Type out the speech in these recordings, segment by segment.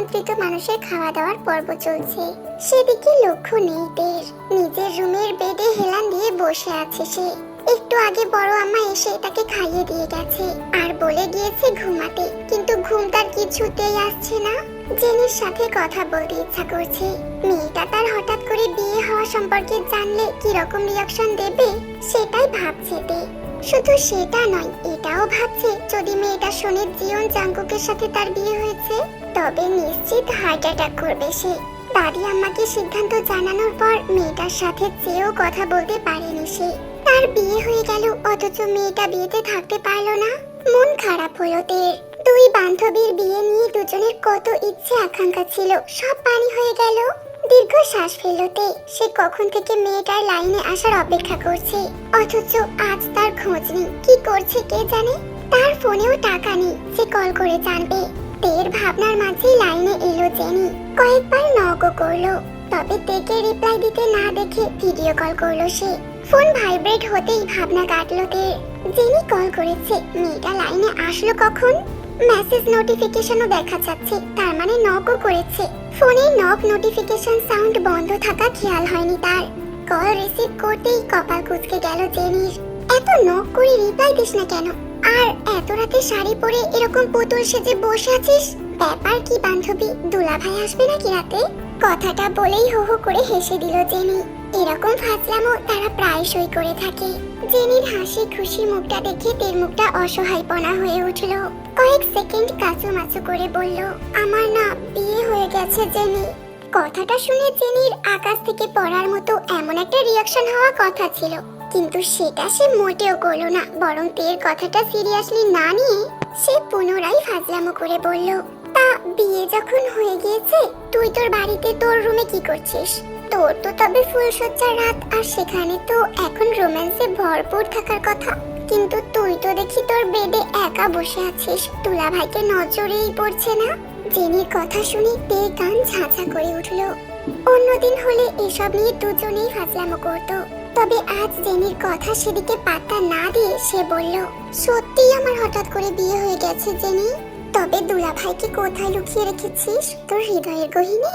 আমন্ত্রিত মানুষের খাওয়া দাওয়ার পর্ব চলছে। সেদিকে লক্ষ্য নেই তের নিজের রুমের বেডে হেলান দিয়ে বসে আছে সে। একটু আগে বড় আম্মা এসে তাকে খাইয়ে দিয়ে গেছে আর বলে গিয়েছে ঘুমাতে। কিন্তু ঘুম তার কিছুতেই আসছে না। জেনির সাথে কথা বলতে ইচ্ছা করছে। মেয়েটা তার হঠাৎ করে বিয়ে হওয়া সম্পর্কে জানলে কি রকম রিয়াকশন দেবে, সেটাই ভাবছে তে। শুধু সেটা নয়, এটাও ভাবছে যদি মেয়েটা শোনে জিয়ন জাঙ্কুকের সাথে তার বিয়ে হয়েছে, তবে নিশ্চিত হার্ট অ্যাটাক করবে সে। দাদি আমাকে সিদ্ধান্ত জানানোর পর মেয়েটার সাথে চেয়েও কথা বলতে পারেনি সে। তার বিয়ে হয়ে গেল, অথচ মেয়েটা বিয়েতে থাকতে পারল না। মন খারাপ হলো তের। দুই বান্ধবীর বিয়ে নিয়ে দুজনের কত ইচ্ছে আকাঙ্ক্ষা ছিল, সব পানি হয়ে গেল। দীর্ঘ শ্বাস ফেলতে সে কখন থেকে মেয়েটার লাইনে আসার অপেক্ষা করছে? অথচ আজ তার খোঁজ নেই। কি করছে কে জানে? তার ফোনেও টাকা নেই। সে কল করে জানবে। তের ভাবনার মাঝেই লাইনে এলো জেনি। কয়েকবার নকও করল। তবে তেকে রিপ্লাই দিতে না দেখে ভিডিও কল করল সে। ফোন ভাইব্রেট হতেই ভাবনা কাটলো তের। জেনি কল করেছে, মেয়েটা লাইনে আসলো কখন? মেসেজ নোটিফিকেশনও দেখা যাচ্ছে। তার মানে নকও করেছে। ফোনে নক নোটিফিকেশন সাউন্ড বন্ধ থাকা খেয়াল হয়নি তার। কল রিসিভ করতেই কপাল কুচকে গেল জেনির। এত নক করে রিপ্লাই দিস না কেন? আর এত রাতে শাড়ি পরে এরকম পুতুল সেজে বসে আছিস? ব্যাপার কি বান্ধবী দুলাভাই আসবে নাকি রাতে? কথাটা বলেই হো হো করে হেসে দিল জেনি। এরকম ফাজলামো তারা প্রায়শই করে থাকে। জেনির হাসি খুশি মুখটা দেখে তের মুখটা অসহায়পনা হয়ে উঠল। কয়েক সেকেন্ড কাচু মাচু করে বলল, আমার না বিয়ে হয়ে গেছে, জেনি। কথাটা শুনে জেনির আকাশ থেকে পড়ার মতো এমন একটা রিয়াকশন হওয়া কথা ছিল। কিন্তু সেটা সে মোটেও করল না, বরং তের কথাটা সিরিয়াসলি না নিয়ে সে পুনরায় ফাজলামো করে বলল, তা বিয়ে যখন হয়ে গিয়েছে, তুই তোর বাড়িতে তোর রুমে কি করছিস? তোর তো তবে ফুলসজ্জার রাত, আর সেখানে তো এখন রোম্যান্সে ভরপুর থাকার কথা। কিন্তু তুই তো দেখি তোর বেডে একা বসে আছিস। তুলা ভাইকে নজরেই পড়ছে না। জেনির কথা শুনে তে কান ঝাঁঝা করে উঠল। অন্যদিন হলে এসব নিয়ে দুজনেই ফাজলামো করতো। তবে আজ জেনির কথা সেদিকে পাত্তা না দিয়ে সে বলল, সত্যিই আমার হঠাৎ করে বিয়ে হয়ে গেছে, জেনি। তবে দুলা ভাইকে কোথায় লুকিয়ে রেখেছিস তোর হৃদয়ের গহিনে?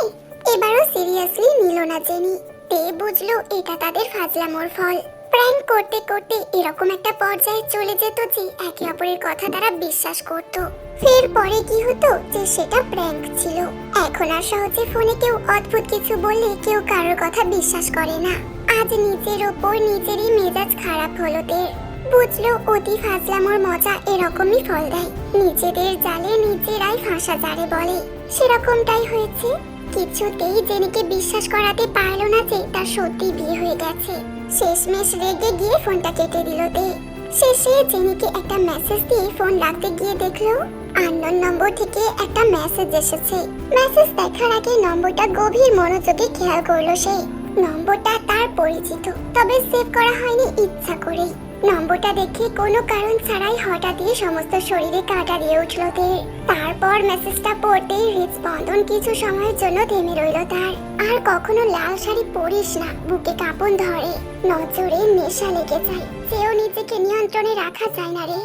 এবারও সিরিয়াসলি নিল না জেনি। তে বুঝলো এটা তাদের ফাজলামোর ফল। প্র্যাঙ্ক করতে করতে এরকম একটা পর্যায়ে চলে যেত যে একে অপরের কথা তারা বিশ্বাস করত। ফের পরে কি হতো যে সেটা প্র্যাঙ্ক ছিল। এখন আর সহজে ফোনে কেউ অদ্ভুত কিছু বললে কেউ কারোর কথা বিশ্বাস করে না। আজ নিজের ওপর নিজেরই মেজাজ খারাপ হলো তের বুঝলো অতি ফাজলামোর মজা এরকমই ফল দেয়। নিজেদের জালে নিজেরাই ফাঁসা জারে বলে। সেরকমটাই হয়েছে। কিছুতেই জেনিকে বিশ্বাস করাতে পারল না যে তার সত্যি বিয়ে হয়ে গেছে। শেষমেশ রেগে গিয়ে ফোনটা কেটে দিল তে। শেষে জেনিকে একটা মেসেজ দিয়ে ফোন রাখতে গিয়ে দেখল আননোন নম্বর থেকে একটা মেসেজ এসেছে। মেসেজ দেখার আগে নম্বরটা গভীর মনোযোগে খেয়াল করল সে। নম্বরটা তার পরিচিত, তবে সেভ করা হয়নি ইচ্ছা করেই। নম্বরটা দেখে কোনো কারণ ছাড়াই হঠাৎই সমস্ত শরীরে কাঁটা দিয়ে উঠল তের তারপর মেসেজটা পড়তেই হৃদস্পন্দন কিছু সময়ের জন্য থেমে রইল তার। আর কখনো লাল শাড়ি পরিস না, বুকে কাঁপন ধরে। নজরে নেশা লেগে যায়, সেও নিজেকে নিয়ন্ত্রণে রাখা যায় না রে।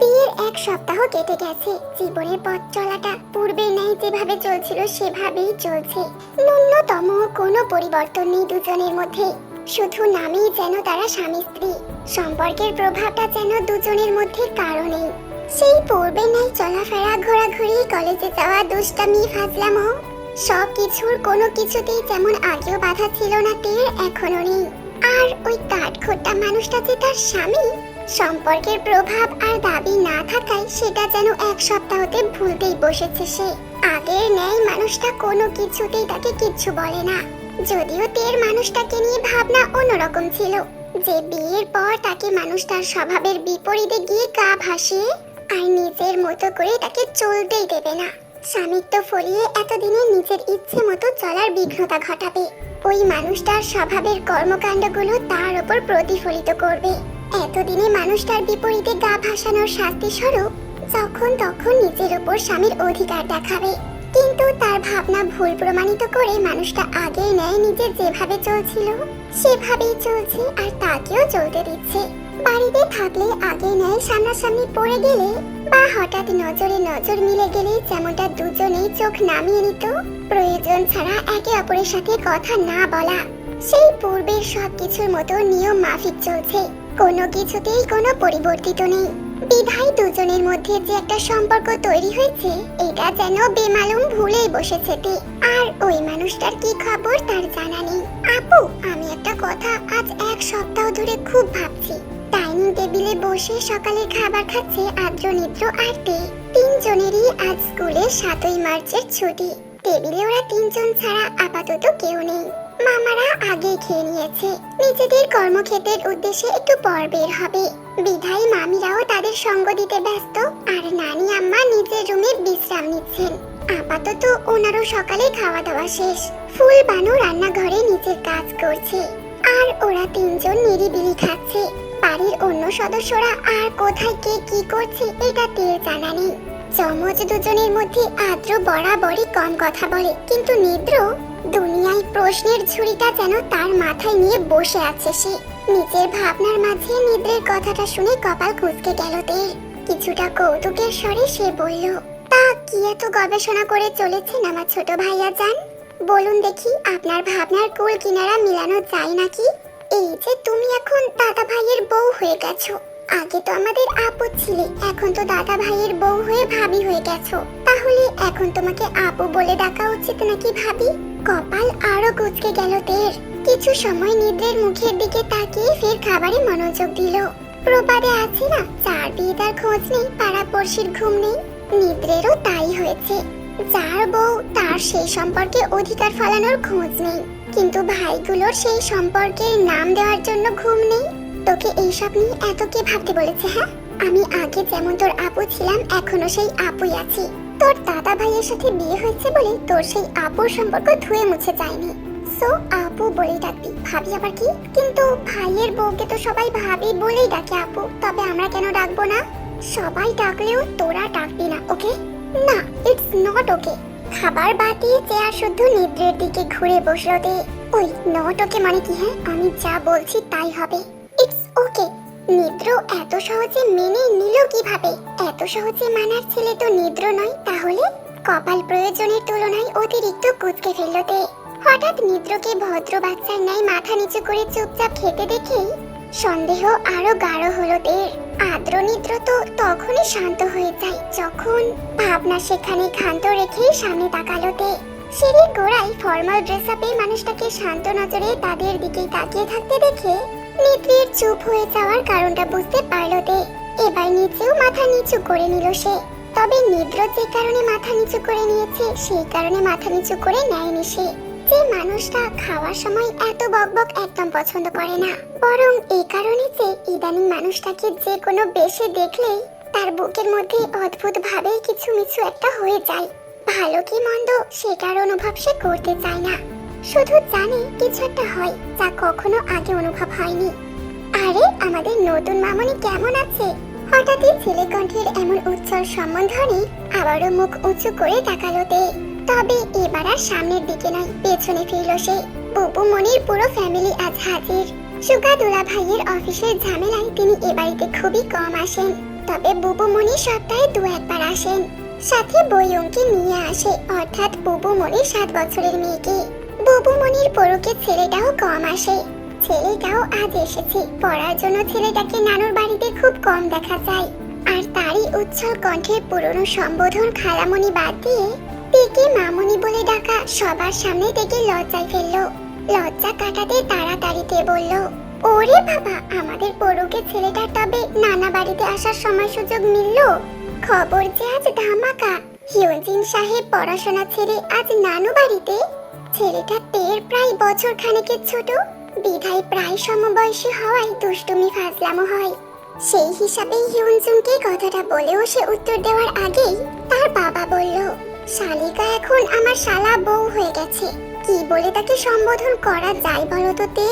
বিয়ের এক সপ্তাহ কেটে গেছে, জীবনের পথ চলাটা পূর্বে নেই যেভাবে চলছিল সেভাবেই চলছে। ন্যূনতম কোনো পরিবর্তন নেই দুজনের মধ্যে। শুধু নামেই যেন তারা স্বামী স্ত্রী, সম্পর্কের প্রভাবটা যেন দুজনের মধ্যে কারণেই। সেই পূর্বে নেই চলাফেরা ঘোরাঘুরি, কলেজে যাওয়া, দুষ্টামি, ফাজলামো সব কিছুর কোনো কিছুতেই যেমন আগেও বাধা ছিল না তের এখনও নেই। আর ওই কাঠখোট্টা মানুষটা যে তার স্বামী, সম্পর্কের প্রভাব আর দাবি না থাকায় সেটা যেন এক সপ্তাহতে ভুলতেই বসেছে সে। আগের ন্যায় মানুষটা কোনো কিছুতেই তাকে কিচ্ছু বলে না। যদিও তের মানুষটাকে নিয়ে ভাবনা অন্যরকম ছিল। যে বিয়ের পর তাকে মানুষ তার স্বভাবের বিপরীতে গিয়ে গা ভাসিয়ে আর নিজের মতো করে তাকে চলতেই দেবে না। স্বামিত্ব ফলিয়ে এতদিনে নিজের ইচ্ছে মতো চলার বিঘ্নতা ঘটাবে। ওই মানুষটার স্বভাবের কর্মকাণ্ডগুলো তার ওপর প্রতিফলিত করবে। এতদিনে মানুষটার বিপরীতে গা ভাসানোর শাস্তি স্বরূপ যখন তখন নিজের উপর স্বামীর অধিকার দেখাবে। কিন্তু তার ভাবনা ভুল প্রমাণিত করে মানুষটা আগের ন্যায় নিজে যেভাবে চলছিল, সেভাবেই চলছে আর তাকেও চলতে দিচ্ছে। বাড়িতে থাকলে আগে ন্যায় সামনাসামনি পড়ে গেলে বা হঠাৎ নজরে নজর মিলে গেলে যেমনটা দুজনেই চোখ নামিয়ে নিত, প্রয়োজন ছাড়া একে অপরের সাথে কথা না বলা। সেই পূর্বের সবকিছুর মতো নিয়ম মাফিক চলছে, কোনো কিছুতেই কোনো পরিবর্তিত নেই। বিধায় দুজনের মধ্যে যে একটা সম্পর্ক তৈরি হয়েছে, এটা যেন বেমালুম ভুলেই বসেছে তে। আর ওই মানুষটার কি খবর তার জানা নেই। আপু, আমি একটা কথা আজ এক সপ্তাহ ধরে খুব ভাবছি। ডাইনিং টেবিলে বসে সকালে খাবার খাচ্ছে আদ্র, নিদ্র আর তে। তিনজনেরই আজ স্কুলে সাতই মার্চের ছুটি। টেবিলে ওরা তিনজন ছাড়া আপাতত কেউ নেই। মামারা আগে খেয়ে নিয়েছে। নিজেদের কর্মক্ষেত্রের উদ্দেশ্যে একটু পর বের হবে। বিধাই মামিরাও তাদের সঙ্গ দিতে ব্যস্ত, আর নানি আম্মা নিজের রুমে বিশ্রাম নিচ্ছেন। আপাতত ওনারও সকালে খাওয়া দাওয়া শেষ। ফুল বানু রান্নাঘরে নিজের কাজ করছে। আর ওরা তিনজন নিরিবিলি খাচ্ছে। বাড়ির অন্য সদস্যরা আর কোথায় কে কি করছে, এটা তেল জানা নেই। চমচ দুজনের মধ্যে আদ্র বরাবরই কম কথা বলে। কিন্তু নিদ্র দুনিয়ায় প্রশ্নের ঝুড়িটা যেন তার মাথায় নিয়ে বসে আছে সে। নিজের ভাবনার মাঝে নিদ্রের কথাটা শুনে কপাল কুঁচকে গেল তের। কিছুটা কৌতুকের স্বরে সে বলল, তা কি এত গবেষণা করে চলেছেন আমার ছোট ভাইয়া যান বলুন দেখি, আপনার ভাবনার কুল কিনারা মিলানো যায় নাকি? এই যে তুমি এখন দাদা ভাইয়ের বউ হয়ে গেছো। আগে তো আমাদের আপু ছিলে, এখন তো দাদা ভাইয়ের বউ হয়ে ভাবি হয়ে গেছো। তাহলে এখন তোমাকে আপু বলে ডাকা উচিত নাকি ভাবি? কপাল আরও কুচকে গেল তের। কিছু সময় নিদ্রের মুখের দিকে তাকিয়ে ফের খাবারে মনোযোগ দিল। প্রবাদে আছে না, চার বিয়ে তার খোঁজ নেই পাড়া পড়শির ঘুম নেই। নিদ্রেরও তাই হয়েছে। যার বউ, তার সেই সম্পর্কে অধিকার ফলানোর খোঁজ নেই। কিন্তু ভাইগুলোর সেই সম্পর্কের নাম দেওয়ার জন্য ঘুম নেই। তোকে এইসব নিয়ে এত কে ভাবতে বলেছে হ্যাঁ? আমি আগে যেমন তোর আপু ছিলাম, এখনও সেই আপুই আছি। তোর দাদা ভাইয়ের সাথে বিয়ে হয়েছে বলে তোর সেই আপুর সম্পর্ক ধুয়ে মুছে যায়নি। সো আপু বলে ডাকবি। ভাবি আবার কি? কিন্তু ভাইয়ের বউকে তো সবাই ভাবি বলেই ডাকে আপু। তবে আমরা কেন ডাকবো না? সবাই ডাকলেও তোরা ডাকবি না, ওকে? না ইটস নট ওকে খাবার বাতিয়ে চেয়ার শুদ্ধ, নিদ্রের দিকে ঘুরে বসল দে ওই নট ওকে মানে কি হ্যাঁ? আমি যা বলছি তাই হবে। ওকে নিদ্র এত সহজে মেনে নিল কীভাবে? এত সহজে মানার ছেলে তো নিদ্র নয়, তাহলে? কপাল প্রয়োজনের তুলনায় অতিরিক্ত কুচকে ফেলল তে। হঠাৎ নিদ্রকে ভদ্র বাচ্চার ন্যায় মাথা নিচু করে চুপচাপ খেতে দেখেই সন্দেহ আরও গাঢ় হলো দের আদ্র নিদ্র তো তখনই শান্ত হয়ে যায়, যখন ভাবনা সেখানে ক্ষান্ত রেখে সামনে তাকালো তে। সিঁড়ির গোড়ায় ফর্মাল ড্রেস আপে মানুষটাকে শান্ত নজরে তাদের দিকেই তাকিয়ে থাকতে দেখে নিদ্রের চুপ হয়ে যাওয়ার কারণটা বুঝতে পারল তে এবার নিচেও মাথা নিচু করে নিল সে। তবে নিদ্র যে কারণে মাথা নিচু করে নিয়েছে, সেই কারণে মাথা নিচু করে নেয়নি সে। যে মানুষটা খাওয়ার সময় এত বকবক একদম পছন্দ করে না। বরং এই কারণে যে ইদানিং মানুষটাকে যে কোনো বেশে দেখলেই তার বুকের মধ্যে অদ্ভুত ভাবে কিছু মিছু একটা হয়ে যায়। ভালো কি মন্দ, সেটার অনুভব সে করতে চায় না। শুধু জানে কিছু একটা হয় যা কখনো আগে অনুভব হয়নি। আরে, আমাদের নতুন মামনি কেমন আছে? হঠাৎই ছেলে কণ্ঠের এমন উজ্জ্বল সম্বন্ধনে আবারও মুখ উঁচু করে তাকালো তে। তবে এবার আর সামনের দিকে নয়, পেছনে ফিরল সে। বুবু মনির পুরো ফ্যামিলি আজ হাজির। সুগা দুলা ভাইয়ের অফিসের ঝামেলায় তিনি এ বাড়িতে খুবই কম আসেন। তবে বুবু মনি সপ্তাহে দু একবার আসেন। সাথে বই অঙ্কি নিয়ে আসে, অর্থাৎ বুবু মনির সাত বছরের মেয়েকে। বুবু মনির পরকে ছেলেটাও কম আসে। ছেলেটাও আজ এসেছে। পড়ার জন্য ছেলেটাকে নানুর বাড়িতে খুব কম দেখা যায়। আর তারই উচ্ছল কণ্ঠের পুরনো সম্বোধন খালামণি বাদ দিয়ে তেকে মামনি বলে ডাকা সবার সামনে থেকে লজ্জায় ফেলল। লজ্জা কাটাতে তাড়াতাড়িতে বলল, ওরে বাবা, আমাদের পড়ুকে ছেলেটার তবে নানা বাড়িতে আসার সময় সুযোগ মিলল? খবর যে আজ ধামাকা। হিউজিন সাহেব পড়াশোনা ছেড়ে আজ নানু বাড়িতে ছেলেটা তের প্রায় বছর খানেকের ছোট, বিধায় প্রায় সমবয়সী হওয়ায় দুষ্টুমি ফাজলামো হয়। সেই হিসাবে হিউনজুনকে কথাটা বলেও সে উত্তর দেওয়ার আগেই তার বাবা বলল, শালিকা এখন আমার শালা বউ হয়ে গেছে। কি বলে তাকে সম্বোধন করা যায় বলো তো তে?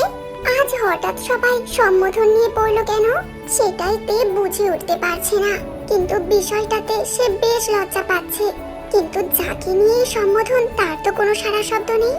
আজ হঠাৎ সবাই সম্বোধন নিয়ে পড়ল কেন? সেটাই তে বুঝে উঠতে পারছে না। কিন্তু বিষয়টাতে সে বেশ লজ্জা পাচ্ছে। কিন্তু যাকে নিয়ে সম্বোধন, তার তো কোনো সারা শব্দ নেই।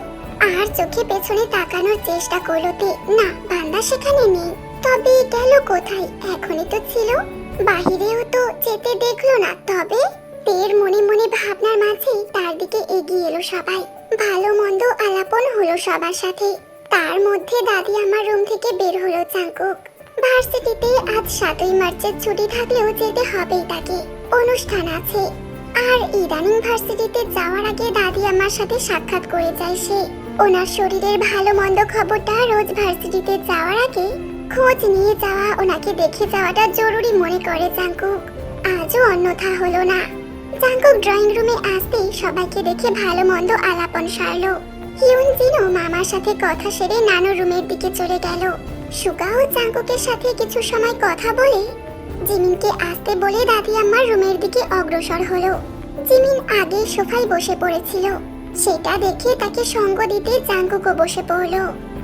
আর চোখে পেছনে তাকানোর চেষ্টা করল তে। না, বান্দা সেখানে নেই। তবে গেল কোথায়? এখনই তো ছিল। বাহিরেও তো যেতে দেখল না। তবে তের মনে মনে ভাবনার মাঝে তার দিকে এগিয়ে এলো সবাই। ভালো মন্দ আলাপন হলো সবার সাথে। তার মধ্যে দাদি আমার রুম থেকে বের হলো, চাঙ্কুক। ভার্সিটিতে আজ সাতই মার্চের ছুটি থাকলেও যেতে হবেই তাকে। অনুষ্ঠান আছে। আর ইদানিং ভার্সিটিতে যাওয়ার আগে দাদি আমার সাথে সাক্ষাৎ করে যায় সে। ওনার শরীরের ভালো মন্দ খবরটা রোজ ভার্সিটিতে যাওয়ার আগে খোঁজ নিয়ে যাওয়া, ওনাকে দেখে যাওয়াটা জরুরি মনে করে জাঙ্কুক। আজও অন্যথা হলো না। জাঙ্কুক ড্রয়িং রুমে আসতেই সবাইকে দেখে ভালো মন্দ আলাপন সারলো। হিউন জিনও মামার সাথে কথা সেরে নানু রুমের দিকে চলে গেল। সুগাও জাঙ্কুকের সাথে কিছু সময় কথা বলে জিমিনকে আসতে বলে দাদি আমার রুমের দিকে অগ্রসর হলো। জিমিন আগে সোফায় বসে পড়েছিল। সেটা দেখে তাকে সঙ্গ দিতে জাঙ্কুকও বসে পড়ল।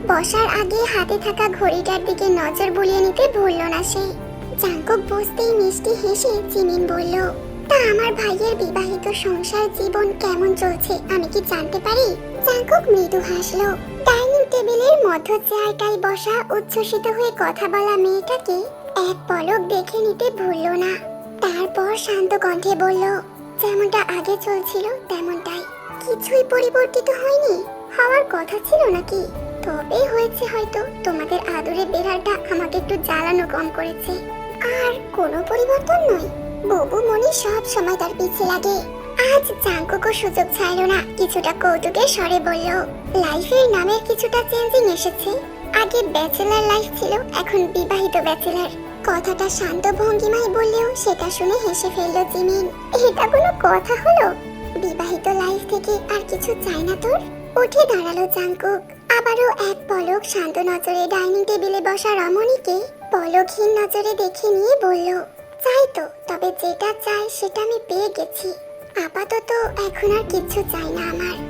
বসার আগে হাতে থাকা ঘড়িটার দিকে নজর বুলিয়ে নিতে ভুলল না সে। জাঙ্কুক বসতেই মিষ্টি হেসে জিমিন বলল, তা আমার ভাইয়ের বিবাহিত সংসার জীবন কেমন চলছে, আমি কি জানতে পারি? জাঙ্কুক মৃদু হাসলো, ডাইনিং টেবিলের মধ্য চেয়ারটায় বসা উচ্ছ্বসিত হয়ে কথা বলা মেয়েটাকে এক পলক দেখে নিতে ভুলল না। তারপর শান্ত কণ্ঠে বলল, যেমনটা আগে চলছিল, তেমনটাই। কিছুই পরিবর্তিত হয়নি? হওয়ার কথা ছিল নাকি? তবে হয়েছে হয়তো। তোমাদের আদরের বেড়ালটা আমাকে একটু জ্বালানো কম করেছে। আর কোনো পরিবর্তন নয়। ববু মনি সব সময় তার পিছে লাগে। আজ জাঙ্কুকও সুযোগ ছাড়লো না। কিছুটা কৌতুকের স্বরে বলল, লাইফের নামের কিছুটা চেঞ্জিং এসেছে। আগে ব্যাচেলার লাইফ ছিল, এখন বিবাহিত ব্যাচেলার। কথাটা শান্ত ভঙ্গিমায় বললেও সেটা শুনে হেসে ফেলল জিমিন। এটা কোনো কথা হলো? বিবাহিত লাইফ থেকে আর কিছু চাই না তোর? উঠে দাঁড়াল জাঙ্কুক আবারও এক পলক শান্ত নজরে ডাইনিং টেবিলে বসা রমণীকে পলকহীন নজরে দেখে নিয়ে বলল, চাই তো, তবে যেটা চাই সেটা আমি পেয়ে গেছি। আপাতত এখন আর কিচ্ছু চাই না আমার।